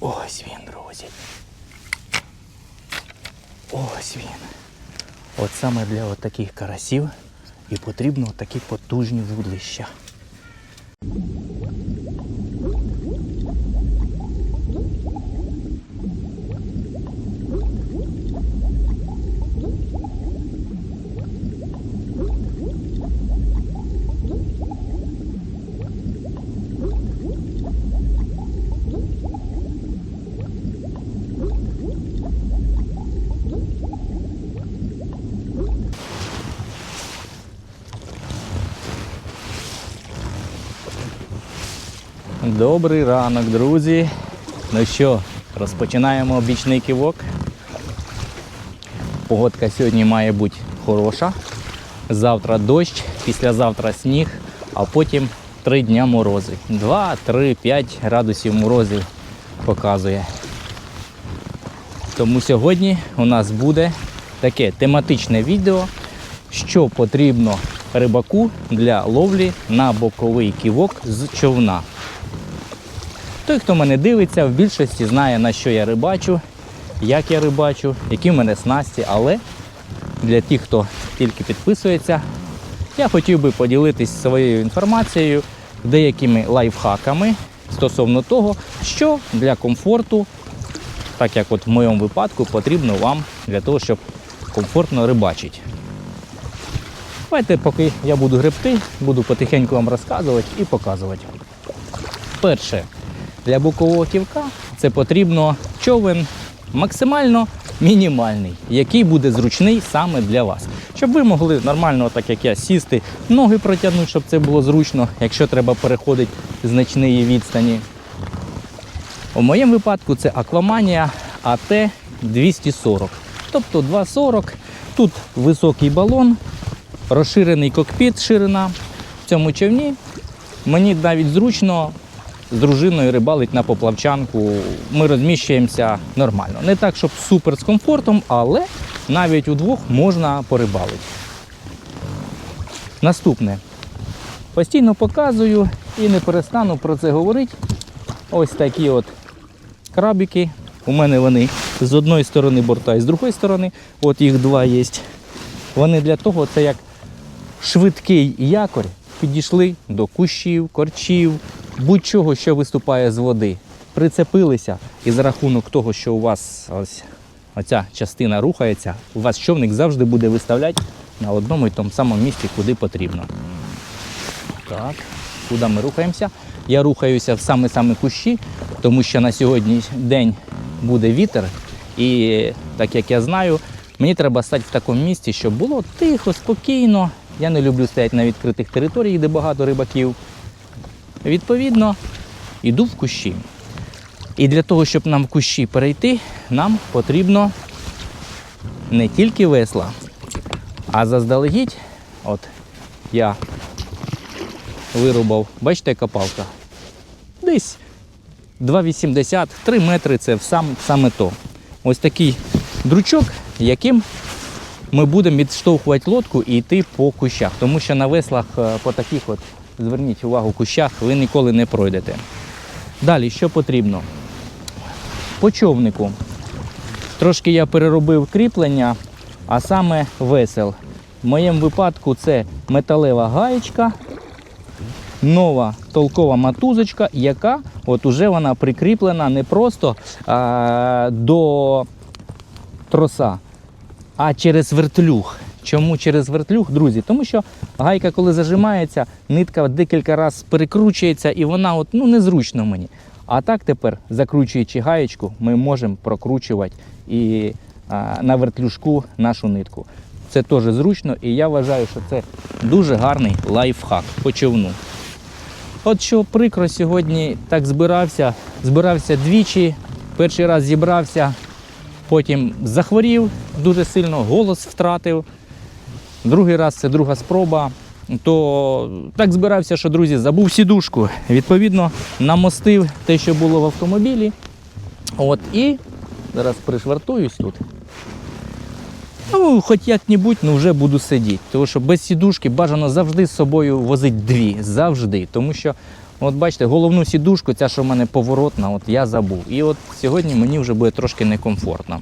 Ось він, друзі. Ось він. От саме для таких карасів і потрібно такі потужні вудлища. Добрий ранок, друзі. Ну що, розпочинаємо бічний кивок. Погодка сьогодні має бути хороша. Завтра дощ, післязавтра сніг, а потім 3 дня морози. 2, 3, 5 градусів морозів показує. Тому сьогодні у нас буде таке тематичне відео, що потрібно рибаку для ловлі на боковий ківок з човна. Той, хто мене дивиться, в більшості знає, на що я рибачу, як я рибачу, які в мене снасті, але для тих, хто тільки підписується, я хотів би поділитись своєю інформацією, деякими лайфхаками стосовно того, що для комфорту, так як от в моєму випадку, потрібно вам для того, щоб комфортно рибачити. Давайте, поки я буду гребти, буду потихеньку вам розказувати і показувати. Перше, для бокового ківка це потрібно човен максимально мінімальний, який буде зручний саме для вас. Щоб ви могли нормально, так як я, сісти, ноги протягнути, щоб це було зручно, якщо треба переходити значні відстані. У моєму випадку це Акваманія АТ 240. Тобто 240. Тут високий балон, розширений кокпіт, ширина в цьому човні. Мені навіть зручно з дружиною рибалить на поплавчанку. Ми розміщуємося нормально. Не так, щоб супер з комфортом, але навіть удвох можна порибалити. Наступне. Постійно показую і не перестану про це говорити. Ось такі от крабики. У мене вони з одної сторони борта і з другої сторони. От їх два є. Вони для того, це як швидкий якорь, підійшли до кущів, корчів, будь-чого, що виступає з води. Прицепилися, і за рахунок того, що у вас ось оця частина рухається, у вас човник завжди буде виставляти на одному і тому самому місці, куди потрібно. Так, куди ми рухаємося? Я рухаюся в саме-саме кущі, тому що на сьогодні день буде вітер. І так як я знаю, мені треба стати в такому місці, щоб було тихо, спокійно. Я не люблю стояти на відкритих територіях, де багато рибаків. Відповідно, йду в кущі. І для того, щоб нам в кущі перейти, нам потрібно не тільки весла, а заздалегідь, от я вирубав, бачите, яка палка? Десь 2,80, 3 метри це сам, саме то. Ось такий дручок, яким ми будемо відштовхувати лодку і йти по кущах. Тому що на веслах е, по таких от, зверніть увагу, кущах ви ніколи не пройдете. Далі, що потрібно? По човнику. Трошки я переробив кріплення, а саме весел. В моєму випадку це металева гаєчка, нова толкова матузочка, яка от уже вона прикріплена не просто а, до троса, а через вертлюг. Чому через вертлюг, друзі? Тому що гайка, коли зажимається, нитка декілька разів перекручується і вона от, ну, незручно мені. А так тепер, закручуючи гаєчку, ми можемо прокручувати і а, на вертлюжку нашу нитку. Це теж зручно і я вважаю, що це дуже гарний лайфхак по човну. От що прикро сьогодні так збирався, збирався двічі, перший раз зібрався, потім захворів дуже сильно, голос втратив. Другий раз це друга спроба. То так збирався, що друзі, забув сідушку. Відповідно, намостив те, що було в автомобілі. От і зараз пришвартуюсь тут. Ну, хоч як-небудь, ну вже буду сидіти. Тому що без сідушки бажано завжди з собою возити дві. Завжди. Тому що От бачите, головну сідушку, ця, що в мене поворотна, от я забув. І от сьогодні мені вже буде трошки некомфортно.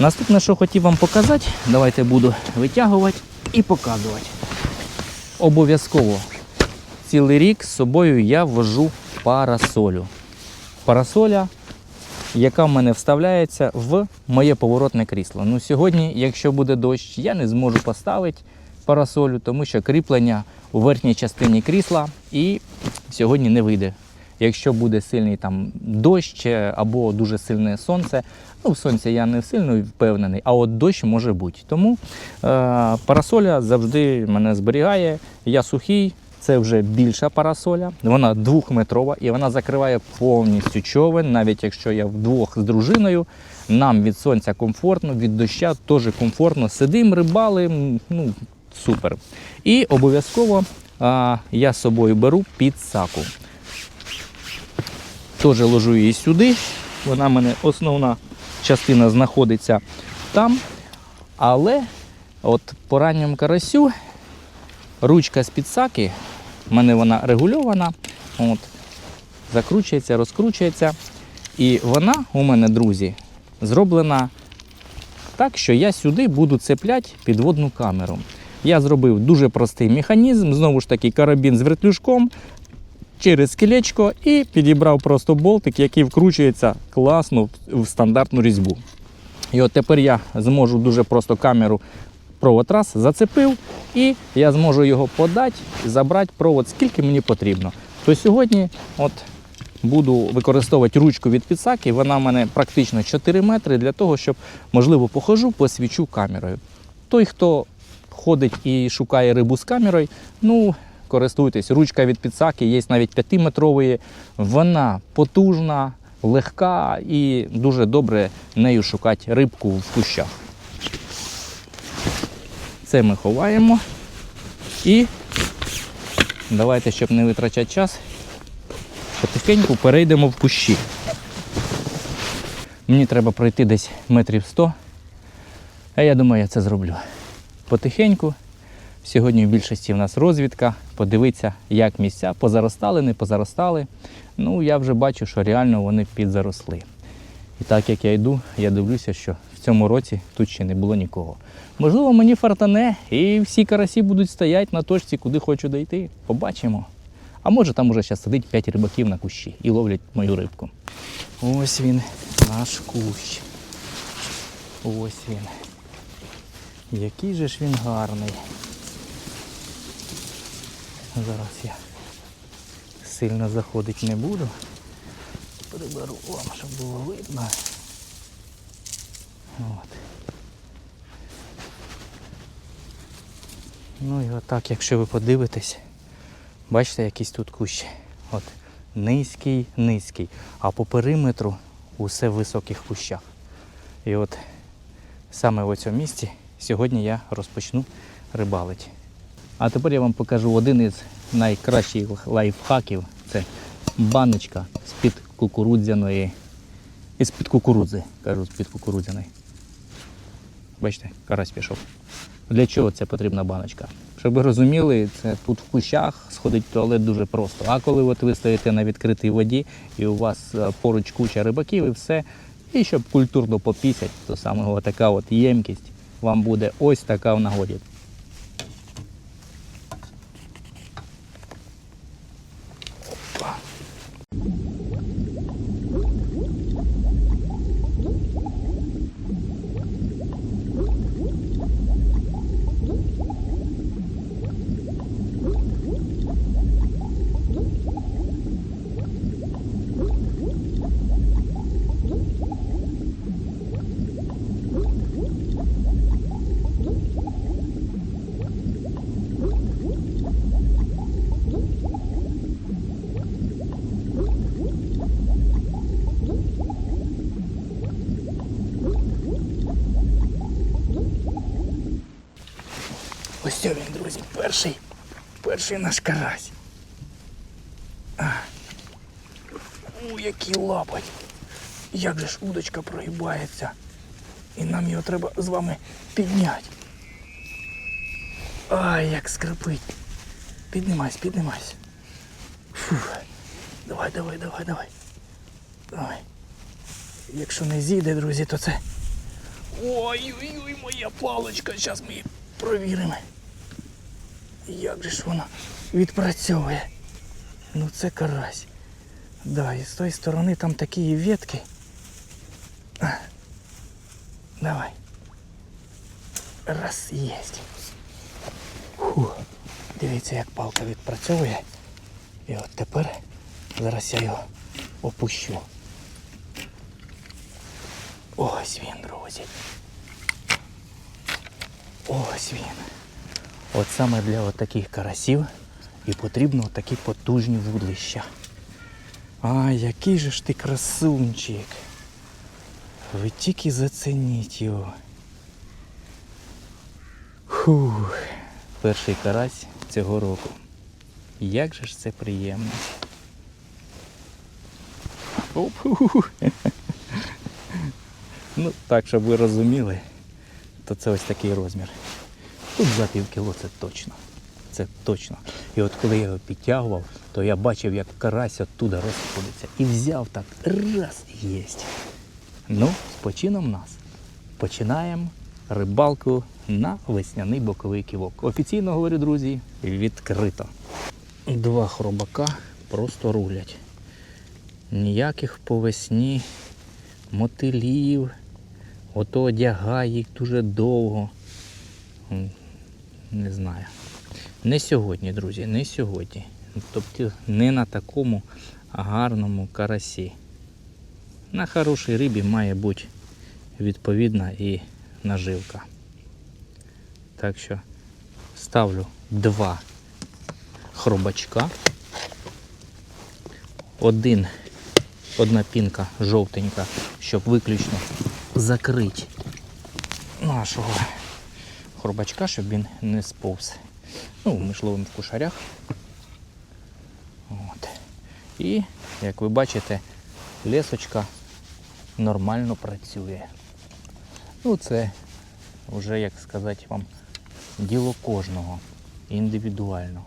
Наступне, що хотів вам показати, давайте буду витягувати і показувати. Обов'язково цілий рік з собою я вожу парасолю. Парасоля, яка в мене вставляється в моє поворотне крісло. Ну, сьогодні, якщо буде дощ, я не зможу поставити парасолю, тому що кріплення у верхній частині крісла і сьогодні не вийде. Якщо буде сильний там дощ е, або дуже сильне сонце, ну в сонці я не сильно впевнений, а от дощ може бути. Тому е, парасоля завжди мене зберігає. Я сухий, це вже більша парасоля. Вона двохметрова і вона закриває повністю човен, навіть якщо я вдвох з дружиною. Нам від сонця комфортно, від доща теж комфортно. Сидим, рибалим, ну супер. І обов'язково а, я з собою беру підсаку. Теж ложу її сюди. Вона в мене основна частина знаходиться там. Але от по ранньому карасю ручка з підсаки, в мене вона регульована. От, закручується, розкручується. І вона у мене, друзі, зроблена так, що я сюди буду цепляти підводну камеру. Я зробив дуже простий механізм, знову ж таки, карабін з вертлюжком через кілечко і підібрав просто болтик, який вкручується класно в- стандартну різьбу. І от тепер я зможу дуже просто камеру провод раз зацепив, і я зможу його подати, забрати провод скільки мені потрібно. То сьогодні от буду використовувати ручку від підсаки. Вона в мене практично 4 метри для того, щоб, можливо, похожу, посвічу камерою. Той, хто ходить і шукає рибу з камерою, ну, користуйтесь. Ручка від підсаки, є навіть 5-метрової. Вона потужна, легка і дуже добре нею шукати рибку в кущах. Це ми ховаємо. І давайте, щоб не витрачати час, потихеньку перейдемо в кущі. Мені треба пройти десь метрів 100, а я думаю, я це зроблю. Потихеньку. Сьогодні в більшості в нас розвідка, подивитися, як місця позаростали, не позаростали. Ну, я вже бачу, що реально вони підзаросли. І так як я йду, я дивлюся, що в цьому році тут ще не було нікого. Можливо, мені фартане, і всі карасі будуть стояти на точці, куди хочу дійти. Побачимо. А може там уже зараз сидить 5 рибаків на кущі і ловлять мою рибку. Ось він, наш кущ. Ось він. Який же ж він гарний. Зараз я сильно заходити не буду. Приберу вам, щоб було видно. От. Ну і отак, якщо ви подивитесь, бачите, якийсь тут кущ. От низький, низький. А по периметру усе в високих кущах. І от саме в цьому місці сьогодні я розпочну рибалити. А тепер я вам покажу один із найкращих лайфхаків. Це баночка з-під кукурудзяної. Із-під кукурудзи, кажу, з-під кукурудзяної. Бачите, карась пішов. Для чого це потрібна баночка? Щоб ви розуміли, це тут в кущах сходить в туалет дуже просто. А коли от ви стоїте на відкритій воді і у вас е, поруч куча рибаків і все, і щоб культурно попісять, то саме така от ємкість вам буде ось така в нагоді. Ось він, друзі, перший. Перший наш карась. У, який лапать. Як же ж удочка прогибається. І нам його треба з вами підняти. Ай, як скрипить. Піднімайся, піднімайся. Фух. Давай, давай, давай, давай. Давай. Якщо не зійде, друзі, то це. Ой-ой-ой, моя паличка, зараз ми її провіримо. Як же ж вона відпрацьовує? Ну це карась. Да, і з тої сторони там такі ветки. Давай. Раз, єсть. Фу. Дивіться, як палка відпрацьовує. І от тепер зараз я його опущу. Ось він, друзі. Ось він. От саме для от таких карасів і потрібно такі потужні вудлища. А, який же ж ти красунчик. Ви тільки зацініть його. Фух, перший карась цього року. Як же ж це приємно. Оп, ху-ху-ху. Ну, так, щоб ви розуміли, то це ось такий розмір. Тут за пів кіло це точно. Це точно. І от коли я його підтягував, то я бачив, як карась оттуда розходиться. І взяв так, раз і єсть. Ну, з почином нас. Починаємо рибалку на весняний боковий ківок. Офіційно говорю, друзі, відкрито. Два хробака просто рулять. Ніяких по весні мотилів. Ото одягає їх дуже довго. Не знаю. Не сьогодні, друзі, не сьогодні. Тобто не на такому гарному карасі. На хорошій рибі має бути відповідна і наживка. Так що ставлю два хробачка. Один, одна пінка жовтенька, щоб виключно закрити нашого хробачка, щоб він не сповз. Ну, ми ж в кушарях. От. І, як ви бачите, лесочка нормально працює. Ну, це вже, як сказати вам, діло кожного індивідуально,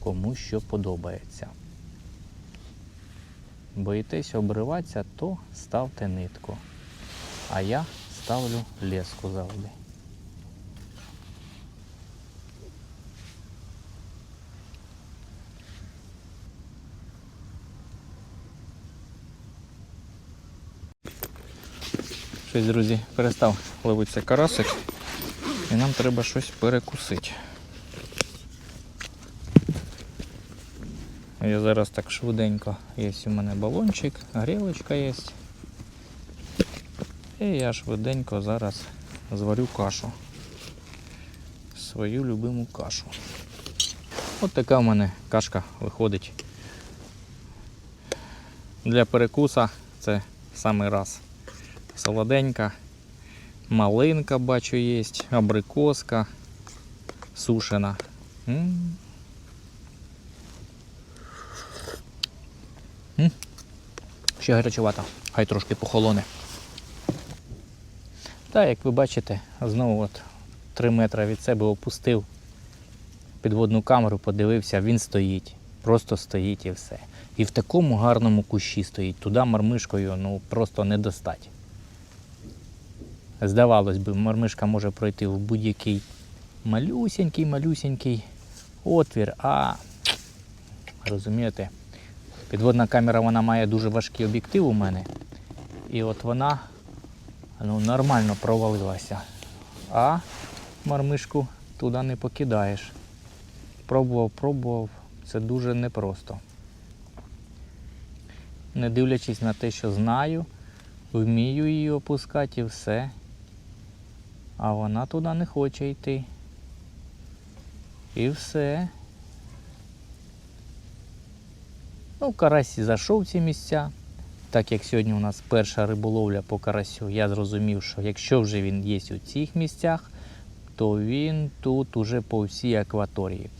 кому що подобається. Боїтесь обриватися, то ставте нитку. А я ставлю леску завжди. Щось, друзі, перестав ловитися карасик і нам треба щось перекусити. Я зараз так швиденько є у мене балончик, грілочка є. І я швиденько зараз зварю кашу. Свою любиму кашу. От така в мене кашка виходить. Для перекуса це самий раз. Солоденька, малинка бачу є, абрикоска сушена. М. М. Ще гарячувата, хай трошки похолоне. Та, як ви бачите, знову от 3 метри від себе опустив підводну камеру, подивився, він стоїть. Просто стоїть і все. І в такому гарному кущі стоїть. Туди мармишкою ну, просто не достать. Здавалось би, мармишка може пройти в будь-який малюсенький, малюсенький отвір, а розумієте, підводна камера вона має дуже важкий об'єктив у мене. І от вона ну, нормально провалилася. А мармишку туди не покидаєш. Пробував, пробував, це дуже непросто. Не дивлячись на те, що знаю, вмію її опускати і все. А вона туди не хоче йти. І все. Ну, карась зайшов в ці місця. Так як сьогодні у нас перша риболовля по карасю, я зрозумів, що якщо вже він є у цих місцях, то він тут уже по всій акваторії.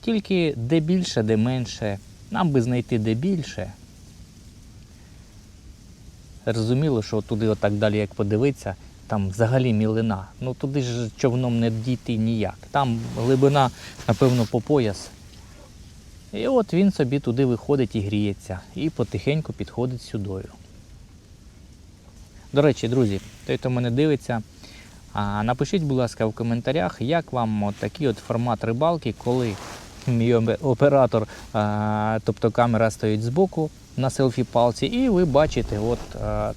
Тільки де більше, де менше. Нам би знайти де більше. Зрозуміло, що туди отак далі, як подивитися, там взагалі мілина. Ну туди ж човном не дійти ніяк. Там глибина, напевно, по пояс. І от він собі туди виходить і гріється, і потихеньку підходить сюдою. До речі, друзі, той, хто мене дивиться, напишіть, будь ласка, в коментарях, як вам от такий от формат рибалки, коли мій оператор, тобто камера стоїть збоку на селфі-палці, і ви бачите от,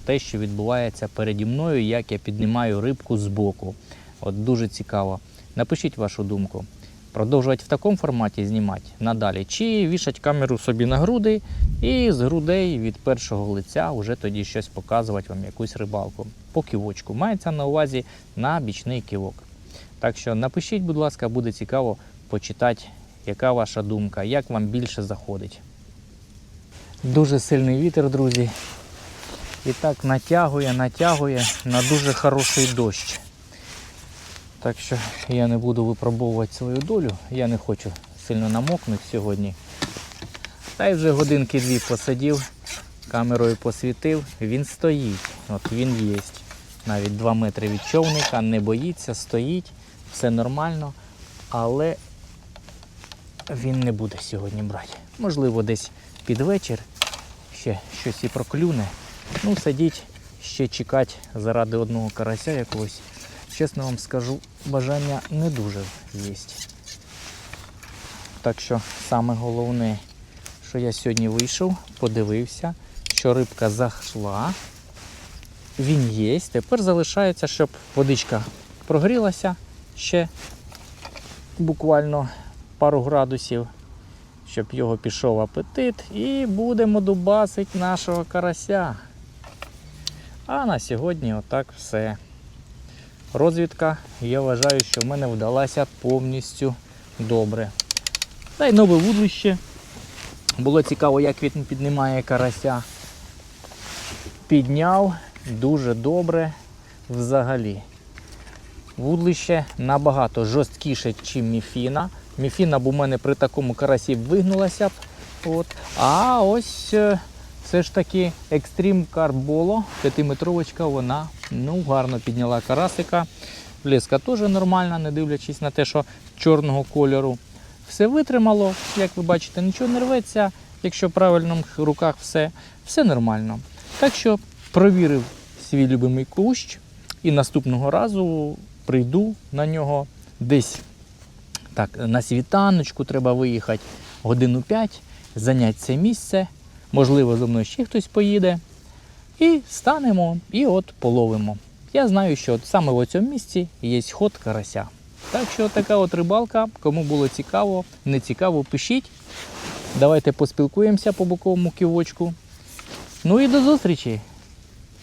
те, що відбувається переді мною, як я піднімаю рибку збоку. От дуже цікаво. Напишіть вашу думку. Продовжувати в такому форматі знімати надалі, чи вішати камеру собі на груди і з грудей від першого лиця вже тоді щось показувати вам якусь рибалку. По ківочку. Мається на увазі на бічний ківок. Так що напишіть, будь ласка, буде цікаво почитати, яка ваша думка, як вам більше заходить. Дуже сильний вітер, друзі. І так натягує, натягує на дуже хороший дощ. Так що я не буду випробовувати свою долю, я не хочу сильно намокнути сьогодні. Та й вже годинки дві посадив, камерою посвітив, він стоїть. От він є. Навіть 2 метри від човника, не боїться, стоїть, все нормально, але він не буде сьогодні брати. Можливо, десь під вечір ще щось і проклюне. Ну, сидіть, ще чекати заради одного карася якогось. Чесно вам скажу, бажання не дуже є. Так що саме головне, що я сьогодні вийшов, подивився, що рибка зайшла. Він є. Тепер залишається, щоб водичка прогрілася ще буквально пару градусів, щоб його пішов апетит, і будемо дубасити нашого карася. А на сьогодні отак все. Розвідка, я вважаю, що в мене вдалася повністю добре. Та й нове вудлище. Було цікаво, як він піднімає карася. Підняв дуже добре взагалі. Вудлище набагато жорсткіше, ніж міфіна. Міфіна б у мене при такому карасі вигнулася б. От. А ось е, все ж таки екстрім карболо, 5-метровочка, вона ну, гарно підняла карасика. Леска теж нормальна, не дивлячись на те, що чорного кольору. Все витримало, як ви бачите, нічого не рветься. Якщо в правильних руках все, все нормально. Так що провірив свій любимий кущ і наступного разу прийду на нього десь так, на світаночку треба виїхати годину 5, зайняти це місце. Можливо, зо мною ще хтось поїде. І станемо і от половимо. Я знаю, що от саме в цьому місці є ход карася. Так що така от рибалка, кому було цікаво, не цікаво, пишіть. Давайте поспілкуємося по боковому ківочку. Ну і до зустрічі!